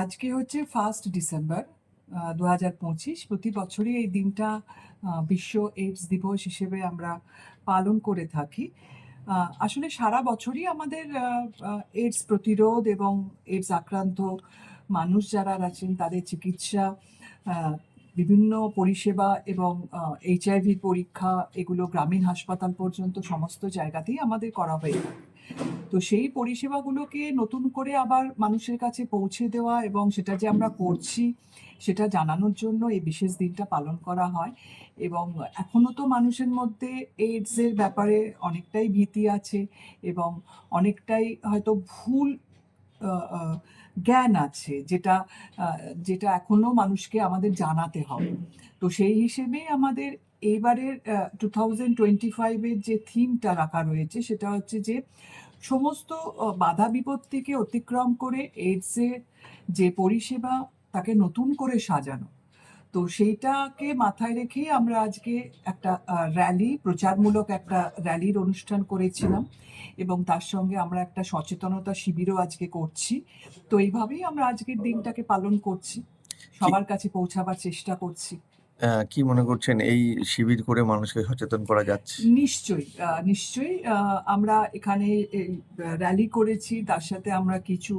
আজকে হচ্ছে first December দু হাজার পঁচিশ। প্রতি বছরই এই দিনটা বিশ্ব এইডস দিবস হিসেবে আমরা পালন করে থাকি। আসলে সারা বছরই আমাদের এইডস প্রতিরোধ এবং এইডস আক্রান্ত মানুষ যারা আছেন, তাদের চিকিৎসা বিভিন্ন পরিষেবা এবং এইচআইভি পরীক্ষা এগুলো গ্রামীণ হাসপাতাল পর্যন্ত সমস্ত জায়গাতেই আমাদের করা হয়ে থাকে। তো সেই পরিষেবাগুলোকে নতুন করে আবার মানুষের কাছে পৌঁছে দেওয়া এবং সেটা যে আমরা করছি, সেটা জানানোর জন্য এই বিশেষ দিনটা পালন করা হয় এবং এখনও তো মানুষের মধ্যে এইডসের ব্যাপারে অনেকটাই ভীতি আছে এবং অনেকটাই হয়তো ভুল জ্ঞান আছে যেটা যেটা এখনও মানুষকে আমাদের জানাতে হবে। তো সেই হিসেবে আমাদের এইবারের টু থাউজেন্ড টোয়েন্টি ফাইভের যে থিমটা রাখা রয়েছে সেটা হচ্ছে যে সমস্ত বাধা বিপত্তিকে অতিক্রম করে এইডসের যে পরিষেবা তাকে নতুন করে সাজানো। তো সেইটাকে মাথায় রেখে আমরা আজকে একটা র্যালি প্রচারমূলক একটা র্যালির অনুষ্ঠান করেছিলাম এবং তার সঙ্গে আমরা একটা সচেতনতা শিবিরও আজকে করছি। তো এইভাবেই আমরা আজকের দিনটাকে পালন করছি। সবার কাছে পৌঁছাবার চেষ্টা করছি। কি মনে করছেন এই শিবির করে মানুষকে সচেতন করা যাচ্ছে? নিশ্চয়ই নিশ্চয়ই আমরা এখানে র্যালি করেছি, তার সাথে আমরা কিছু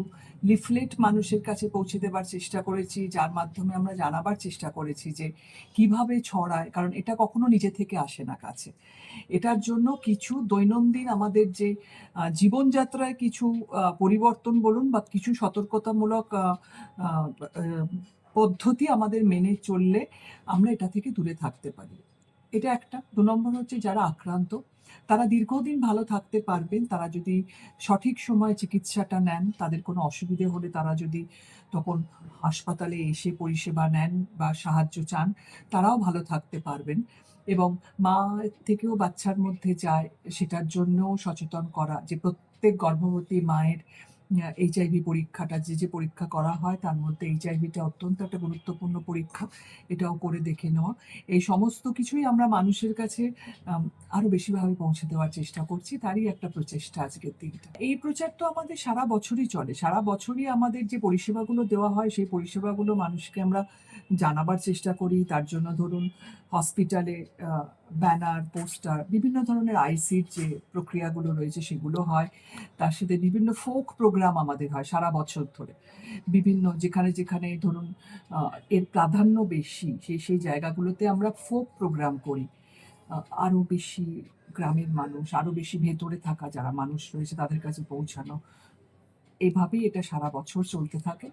লিফলেট মানুষের কাছে পৌঁছে দেবার চেষ্টা করেছি, যার মাধ্যমে আমরা জানাবার চেষ্টা করেছি যে কীভাবে ছড়ায়, কারণ এটা কখনো নিজে থেকে আসে না কাছে। এটার জন্য কিছু দৈনন্দিন আমাদের যে জীবনযাত্রায় কিছু পরিবর্তন বলুন বা কিছু সতর্কতামূলক পদ্ধতি আমাদের মেনে চললে আমরা এটা থেকে দূরে থাকতে পারি। এটা একটা। দু নম্বর হচ্ছে যারা আক্রান্ত, তারা দীর্ঘদিন ভালো থাকতে পারবেন, তারা যদি সঠিক সময়ে চিকিৎসাটা নেন, তাদের কোনো অসুবিধে হলে তারা যদি তখন হাসপাতালে এসে পরিষেবা নেন বা সাহায্য চান, তারাও ভালো থাকতে পারবেন। এবং মা থেকেও বাচ্চার মধ্যে যায়, সেটার জন্যও সচেতন করা যে প্রত্যেক গর্ভবতী মায়ের এইচআইভি পরীক্ষাটা যে যে পরীক্ষা করা হয় তার মধ্যে এইচআইভিটা অত্যন্ত একটা গুরুত্বপূর্ণ পরীক্ষা। এটাও করে দেখে নেওয়া এই সমস্ত কিছুই আমরা মানুষের কাছে আরও বেশিভাবে পৌঁছে দেওয়ার চেষ্টা করছি। তারই একটা প্রচেষ্টা আজকের দিনটা। এই প্রচার তো আমাদের সারা বছরই চলে। সারা বছরই আমাদের যে পরিষেবাগুলো দেওয়া হয়, সেই পরিষেবাগুলো মানুষকে আমরা জানাবার চেষ্টা করি। তার জন্য ধরুন হসপিটালে ব্যানার, পোস্টার, বিভিন্ন ধরনের আইসির যে প্রক্রিয়াগুলো রয়েছে সেগুলো হয়। তার সাথে বিভিন্ন ফোক প্রোগ্রাম আমাদের হয় সারা বছর ধরে। বিভিন্ন যেখানে যেখানে ধরুন এর প্রাধান্য বেশি সেই সেই জায়গাগুলোতে আমরা ফোক প্রোগ্রাম করি। আরও বেশি গ্রামের মানুষ আরও বেশি ভেতরে থাকা যারা মানুষ রয়েছে তাদের কাছে পৌঁছানো। এভাবেই এটা সারা বছর চলতে থাকে।